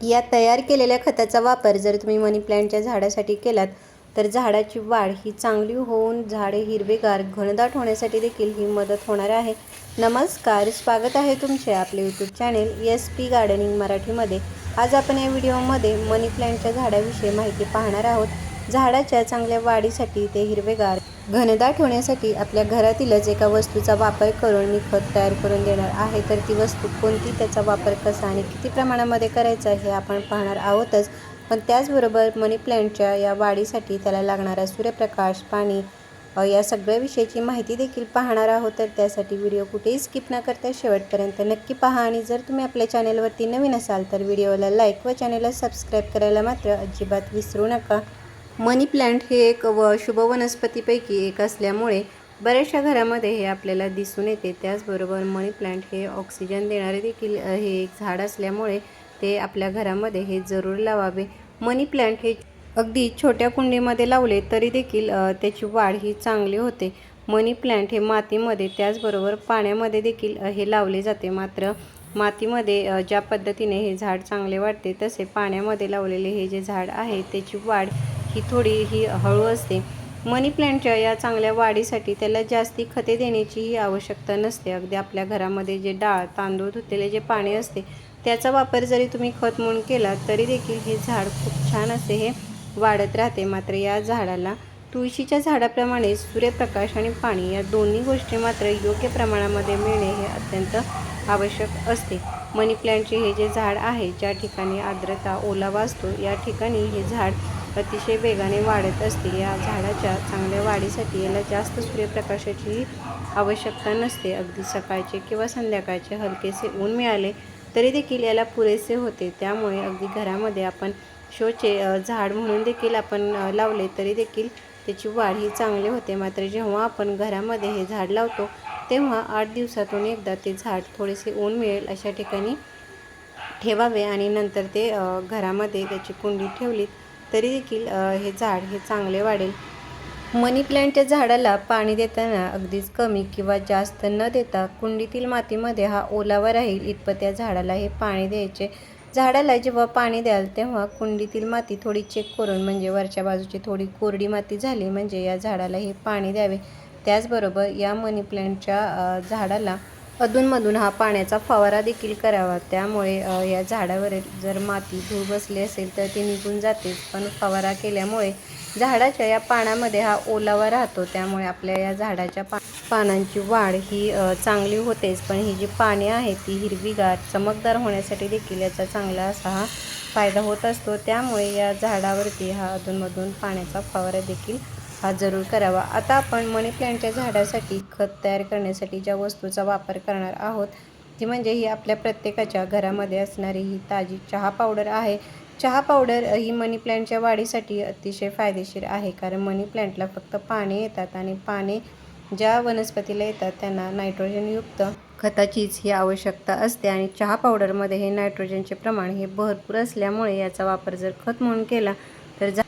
या तयार केलेल्या खताचा वापर जर तुम्ही मनी प्लॅन्टच्या झाडासाठी केलात तर झाडाची वाढ ही चांगली होऊन झाडे हिरवेगार घनदाट होण्यासाठी देखील ही मदत होणार आहे. नमस्कार स्वागत आहे तुमचे आपले YouTube channel S P gardening मराठीमध्ये. आज आपण या व्हिडिओमध्ये मनी प्लॅन्टच्या झाडाविषयी माहिती पाहणार आहोत. झाडाच्या चांगल्या वाढीसाठी ते हिरवेगार घनदाट होण्यासाठी आपल्या घरातीलच एका वस्तूचा वापर करून मी खत तयार करून देणार आहे. तर ती वस्तू कोणती त्याचा वापर कसा आणि किती प्रमाणामध्ये करायचा हे आपण पाहणार आहोतच. पण त्याचबरोबर मनी प्लॅन्टच्या या वाढीसाठी त्याला लागणारा सूर्यप्रकाश पाणी या सगळ्या विषयीची माहिती देखील पाहणार आहोत. तर त्यासाठी व्हिडिओ कुठेही स्किप न करता शेवटपर्यंत नक्की पहा आणि जर तुम्ही आपल्या चॅनेलवरती नवीन असाल तर व्हिडिओला लाईक व चॅनेलला सबस्क्राईब करायला मात्र अजिबात विसरू नका. मनी प्लांट हे एक व शुभ वनस्पतीपैकी एक असल्यामुळे बऱ्याचशा घरामध्ये हे आपल्याला दिसून येते. त्याचबरोबर मनी प्लांट हे ऑक्सिजन देणारे देखील हे एक झाड असल्यामुळे ते आपल्या घरामध्ये हे जरूर लावावे. मनी प्लांट हे अगदी छोट्या कुंडीमध्ये लावले तरी देखील त्याची वाढ ही चांगली होते. मनी प्लांट हे मातीमध्ये त्याचबरोबर पाण्यामध्ये देखील हे लावले जाते. मात्र मातीमध्ये ज्या पद्धतीने हे झाड चांगले वाटते तसे पाण्यामध्ये लावलेले हे जे झाड आहे त्याची वाढ ही थोडी ही हळू असते. मनी प्लॅन्टच्या या चांगल्या वाढीसाठी त्याला जास्ती खते देण्याचीही आवश्यकता नसते. अगदी आपल्या घरामध्ये जे डाळ तांदूळ धुतलेले जे पाणी असते त्याचा वापर जरी तुम्ही खत म्हणून केला तरी देखील हे झाड खूप छान असे हे वाढत राहते. मात्र या झाडाला तुळशीच्या झाडाप्रमाणे सूर्यप्रकाश आणि पाणी या दोन्ही गोष्टी मात्र योग्य प्रमाणामध्ये मिळणे हे अत्यंत आवश्यक असते. मनी प्लॅन्टचे हे जे झाड आहे ज्या ठिकाणी आर्द्रता ओलावा असतो या ठिकाणी हे झाड अतिशय वेगाने वाढत असते. या झाडाच्या चांगल्या वाढीसाठी याला जास्त सूर्यप्रकाशाचीही आवश्यकता नसते. अगदी सकाळचे किंवा संध्याकाळचे हलकेसे ऊन मिळाले तरी देखील याला पुरेसे होते. त्यामुळे अगदी घरामध्ये आपण शोचे झाड म्हणून देखील आपण लावले तरी देखील त्याची वाढ ही चांगली होते. मात्र जेव्हा आपण घरामध्ये हे झाड लावतो तेव्हा आठ दिवसातून एकदा ते झाड थोडेसे ऊन मिळेल अशा ठिकाणी ठेवावे आणि नंतर ते घरामध्ये त्याची कुंडी ठेवलीत. तरी देखील हे झाड हे चांगले वाढेल. मनी प्लॅन्टच्या झाडाला पाणी देताना अगदीच कमी किंवा जास्त न देता कुंडीतील मातीमध्ये हा ओलावा राहील इतपत त्या झाडाला हे पाणी द्यायचे. झाडाला जेव्हा पाणी द्याल तेव्हा कुंडीतील माती थोडी चेक करून म्हणजे वरच्या बाजूची थोडी कोरडी माती झाली म्हणजे या झाडाला हे पाणी द्यावे. त्याचबरोबर या मनी प्लॅन्टच्या झाडाला अधूनमधून हा पाण्याचा फवारा देखील करावा. त्यामुळे या झाडावरील जर माती धूळ बसली असेल तर ती निघून जाते. पण फवारा केल्यामुळे झाडाच्या या पानामध्ये हा ओलावा राहतो. त्यामुळे आपल्या या झाडाच्या पा पानांची वाढ ही चांगली होतेच. पण ही जी पाने आहेत ती हिरवीगार चमकदार होण्यासाठी देखील याचा चांगला असा हा फायदा होत असतो. त्यामुळे या झाडावरती हा अधूनमधून पाण्याचा फवारा देखील हा जरूर करावा. आता आपण मनी प्लॅन्टच्या झाडासाठी खत तयार करण्यासाठी ज्या वस्तूचा वापर करणार आहोत ती म्हणजे ही आपल्या प्रत्येकाच्या घरामध्ये असणारी ही ताजी चहा पावडर आहे. चहा पावडर ही मनी प्लॅन्टच्या वाढीसाठी अतिशय फायदेशीर आहे कारण मनी प्लॅन्टला फक्त पाने येतात आणि पाने ज्या वनस्पतीला येतात त्यांना नायट्रोजनयुक्त खताचीच ही आवश्यकता असते आणि चहा पावडरमध्ये हे नायट्रोजनचे प्रमाण हे भरपूर असल्यामुळे याचा वापर जर खत म्हणून केला तर जा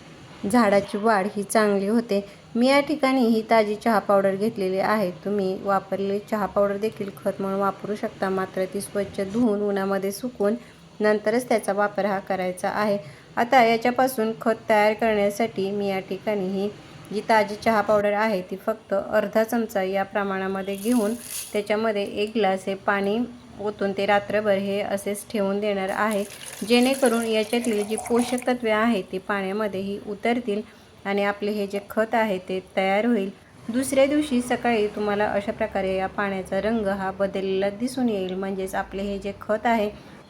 झाडाची वाढ ही चांगली होते. मी या ठिकाणी ही ताजी चहा पावडर घेतलेली आहे. तुम्ही वापरलेली चहा पावडर देखील खत म्हणून वापरू शकता. मात्र ती स्वच्छ धुवून उन्हामध्ये सुकून नंतरच त्याचा वापर हा करायचा आहे. आता याच्यापासून खत तयार करण्यासाठी मी या ठिकाणी ही जी ताजी चहा पावडर आहे ती फक्त अर्धा चमचा या प्रमाणामध्ये घेऊन त्याच्यामध्ये एक ग्लास हे पाणी ओतून ते रात्रभर हे असेच ठेवून देणार आहे. जेणेकरून याच्यातील जी पोषक तत्वे आहेत ती पाण्यामध्येही उतरतील आणि आपले हे जे खत आहे ते तयार होईल. दुसऱ्या दिवशी सकाळी तुम्हाला अशा प्रकारे या पाण्याचा रंग हा बदललेला दिसून येईल. म्हणजेच आपले हे जे खत आहे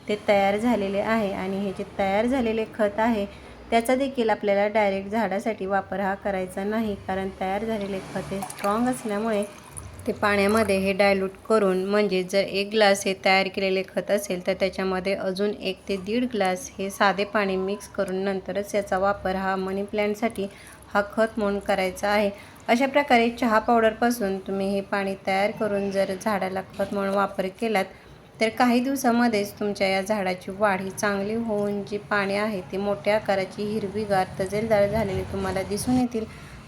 ते तयार झालेले आहे आणि हे जे तयार झालेले खत आहे त्याचा देखील आपल्याला डायरेक्ट झाडासाठी वापर हा करायचा नाही. कारण तयार झालेले खत हे स्ट्रॉंग असल्यामुळे ते पाण्यामध्ये हे डायल्यूट करून म्हणजे जर एक ग्लास हे तयार केलेले खत असेल तर त्याच्यामध्ये अजून एक ते दीड ग्लास हे साधे पाणी मिक्स करून नंतरच याचा वापर हा मनी प्लॅन्टसाठी हा खत म्हणून करायचा आहे. अशा प्रकारे चहा पावडरपासून तुम्ही हे पाणी तयार करून जर झाडाला खत म्हणून वापर केलात तर काही दिवसामध्येच तुमच्या या झाडाची वाढ ही चांगली होऊन जी पाने आहे ती मोठ्या आकाराची हिरवीगार तजेलदार झालेली तुम्हाला दिसून येतील.